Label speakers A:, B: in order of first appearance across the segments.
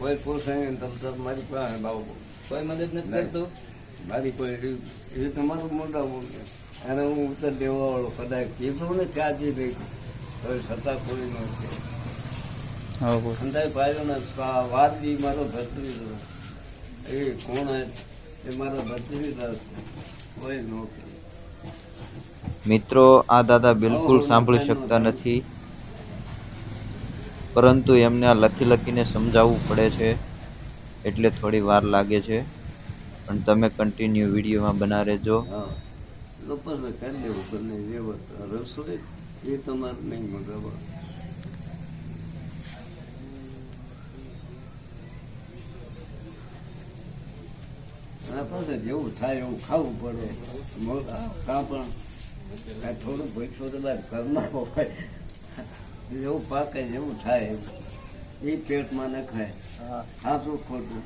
A: કોઈ પુરુષ ને તમ મારી પાસે બાબુ
B: કોઈ મદદ નથી કરતો.
A: મારી કોઈ એ તમારું મોટા અને હું ઉત્તર દેવા વાળો કદાચ કીધું ને ત્યાંથી નહીં કોઈ છતાં કોઈ નથી સંતાઈ ભાઈઓના વાદજી મારો ભત્રીજો. એ કોણ એ મારો ભત્રીજો કોઈ નોકરી
C: મિત્રો આ દાદા બિલકુલ સાંભળી શકતા નથી. પરંતુ એમને આ લખી લખીને સમજાવવું પડે છે, એટલે થોડી વાર લાગે છે. પણ તમે કન્ટિન્યુ વિડીયોમાં બના રહેજો.
A: પછી કરી દેવું બંને જે રસોઈ એ તમારે નહીં મગાવવા. પછી જેવું થાય એવું ખાવું પડે. કાં પણ થોડું ભૂખ્યો તો બાદ ઘરમાં હોય. જેવું પાકે જેવું થાય એવું એ પેટમાં ન ખાય. હા. શું ખોટું?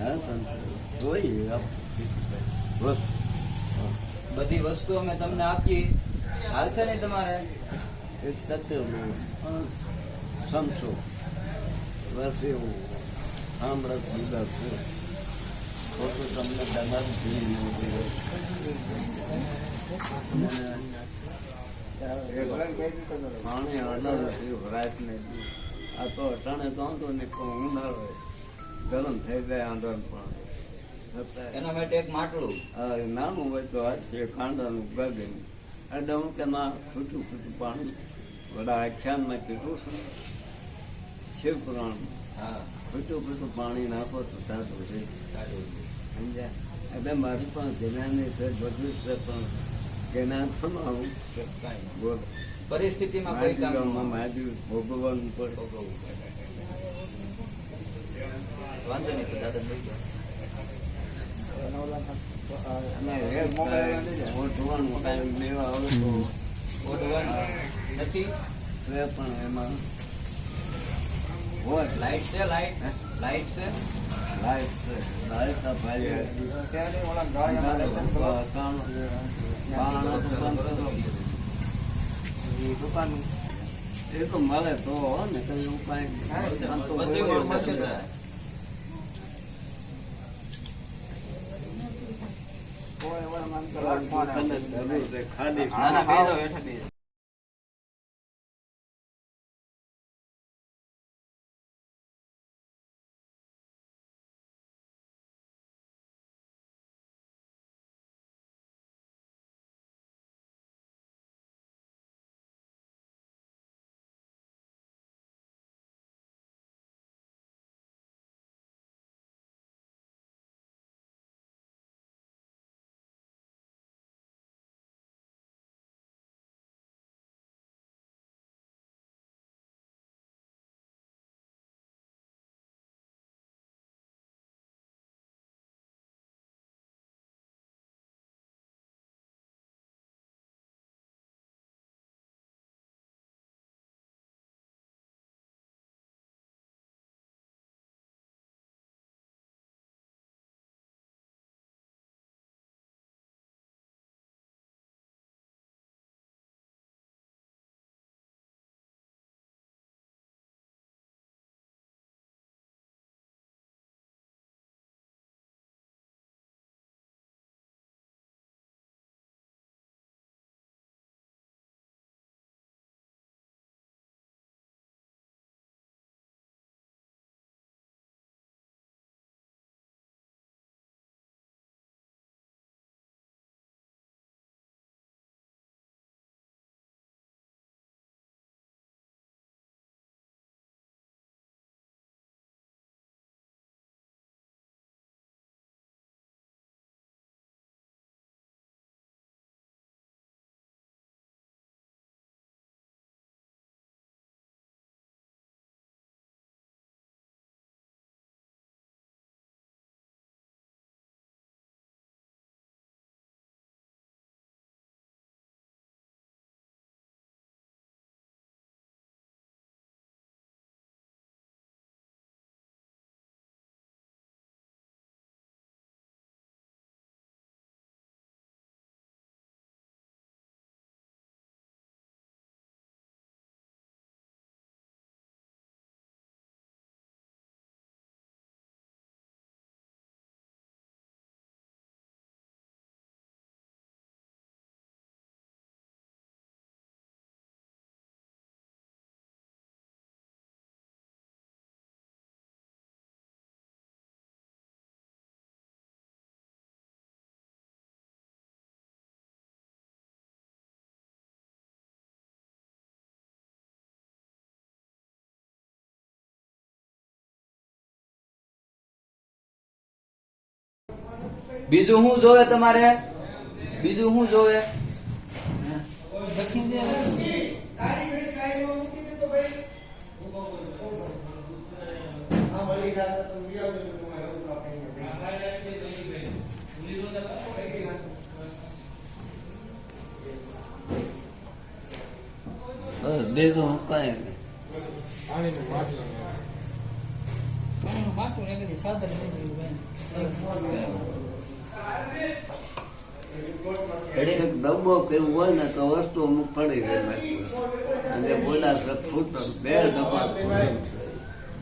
A: હા પણ જોઈએ આપ- બસ.
B: બધી વસ્તુ અમે તમને આપીએ. હાલશે નહીં તમારે?
A: એક તત્વનું સમસો એવું સાંભળત જુદા છે ખોટું તમને જીવ પાણી દી. આ તો અટાણે તો પણ ઉનાળો ગરમ થઈ જાય આંદોલન પાણી
B: એના માટે એક માટલું
A: નાનું હોય તો આ છે કાંડાનું ગગન એટલે હું ના છૂટું છૂટું પાણી વડા આખ્યાનમાં કીધું છું શિવ પુરાણ છૂટું છૂટું પાણી નાખો તો સારું છે સમજ્યા? એટલે મારી પણ જ્ઞાનની છે બધું છે પણ જ્ઞાન શું આવું બોલો.
B: પરિસ્થિતિમાં કોઈ કામમાં
A: મારી ભોગવવાનું પડે.
B: ભોગવવું વાંધો નહીં દાદા
A: પણ એમાં
B: લાઈટ છે લાઈટ લાઈટ છે
A: લાઈટ છે લાઈટ આ ભાઈ એ તો મળે તો ને કઈ ઉપાય નહીં. આમ તો
B: બધું
A: હોય
B: મળશે
A: જ.
B: તમને.
A: ખાલી
B: ના ના બેસી હેઠળ બેસી બીજું શું જોવે તમારે? બીજું શું જોવે?
A: બસ બીજું હું કાંઈ નહીં. ડબ્બો કેવું હોય ને તો વસ્તુ અમુક પડી રહે અને બોલા ફૂટ બે ડબ્બા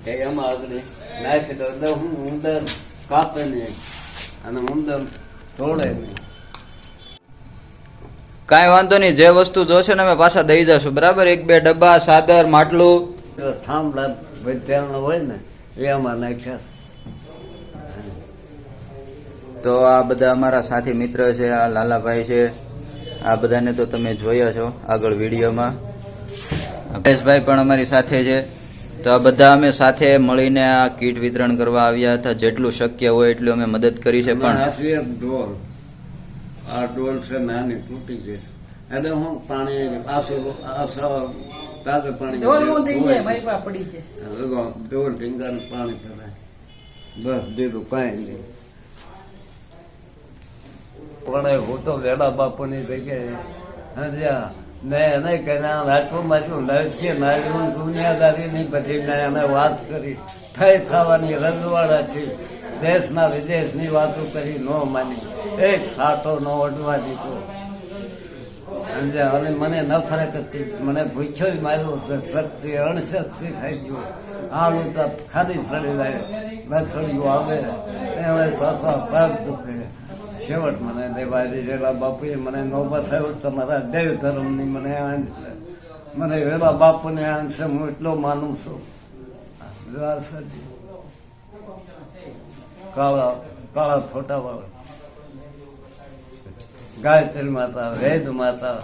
A: એ એમાં આગળ નાખી દો. હું ઉંદર કાપે નહીં અને ઉંદર તોડે નહીં.
B: કાંઈ વાંધો નહીં જે વસ્તુ જોશે ને અમે પાછા દઈ જશું. બરાબર? એક બે ડબ્બા સાદર માટલું.
A: થાંભલા બધ્યાનો હોય ને એ અમારે નાખ્યા.
B: તો આ બધા અમારા સાથી મિત્ર છે આ લાલાભાઈ છે. આ બધાને તો તમે જોયા છો આગળ વિડીયોમાં. પરેશભાઈ પણ અમારી સાથે છે. તો આ બધા અમે સાથે મળીને આ કીટ વિતરણ કરવા આવ્યા હતા જેટલું શક્ય હોય એટલું અમે મદદ કરી છે
A: પણ ડોલ. આ ડોલ છે નાની તૂટી ગઈ. એટલે હું પાણી પાછું આસા તાજું પાણી
D: ઢોલ હું દઈ જાય મારી પડી છે.
A: ડોલ ઢીંગાનું પાણી પીવાય બસ દીધું કાંઈ નહીં. પણ હું તો વેડા બાપુની જગ્યાએ મેં એને કર્યા રાજપુર બાજુ નરસિંહ નારાયણ દુનિયાદારીની બધી મેં એને વાત કરી. થઈ થવાની રજવાડાથી દેશના વિદેશની વાતો કરી, ન માની. એક સાટો ન અડવા દીધો. અને મને નફરત હતી. મને ભૂખ્યો માર્યો શક્તિ અણશક્તિ થઈ ગયો. આલું તો ખાલી ફરી જાય નથળિયું આવે. એમાં પાછા પગ દુખે છેવટ મને દેવાજી રેલા બાપુએ મને નો થયો તમારા દેવ ધર્મની મને આંચ છે મને વેલા બાપુને આંચ છે હું એટલો માનું છું. કાળા કાળા ફોટા વાળા. ગાયત્રી માતા વેદ માતા.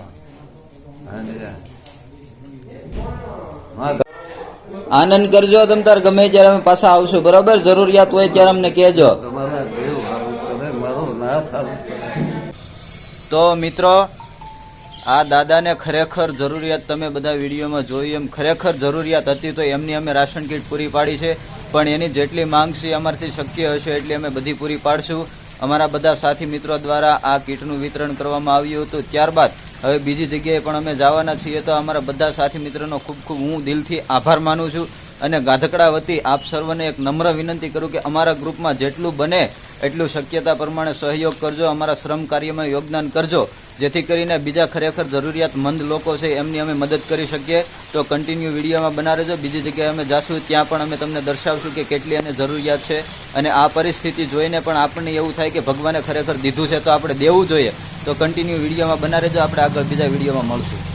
B: આનંદ કરજો તમ તાર ગમે ત્યારે અમે પાછા આવશું બરાબર? જરૂરિયાત હોય ત્યારે અમને કહેજો
A: તમારા દેવ સારું કરે મારું ના સારું કરે
B: તો મિત્રો, આ દાદાને ખરેખર જરૂરિયાત તમે બધા વિડીયોમાં જોઈ, એમ ખરેખર જરૂરિયાત હતી તો એમની અમે રાશન કીટ પૂરી પાડી છે. પણ એની જેટલી માંગ છે અમારથી શક્ય હશે એટલી અમે બધી પૂરી પાડશું. અમારા બધા સાથી મિત્રો દ્વારા આ કીટનું વિતરણ કરવામાં આવ્યું હતું. ત્યારબાદ હવે બીજી જગ્યાએ પણ અમે જવાના છીએ તો અમારા બધા સાથી મિત્રોનો ખૂબ ખૂબ હું દિલથી આભાર માનું છું. અને ગાધકડા વતી આપ સર્વને એક નમ્ર વિનંતી કરું કે અમારા ગ્રુપમાં જેટલું બને એટલું શક્યતા પ્રમાણે સહયોગ કરજો, અમારા શ્રમ કાર્યમાં યોગદાન કરજો. જેથી કરીને બીજા ખરેખર જરૂરિયાતમંદ લોકો છે, એમની અમે મદદ કરી શકીએ. તો કન્ટિન્યુ વિડીયોમાં બના રહેજો બીજી જગ્યાએ અમે જાશું, ત્યાં પણ અમે તમને દર્શાવશું કે કેટલી અને જરૂરિયાત છે. અને આ પરિસ્થિતિ જોઈને પણ આપણને એવું થાય કે ભગવાને ખરેખર દીધું છે, તો આપણે દેવું જોઈએ. તો કન્ટિન્યુ વિડીયોમાં બના રહેજો આપણે આગળ બીજા વિડીયોમાં મળશું.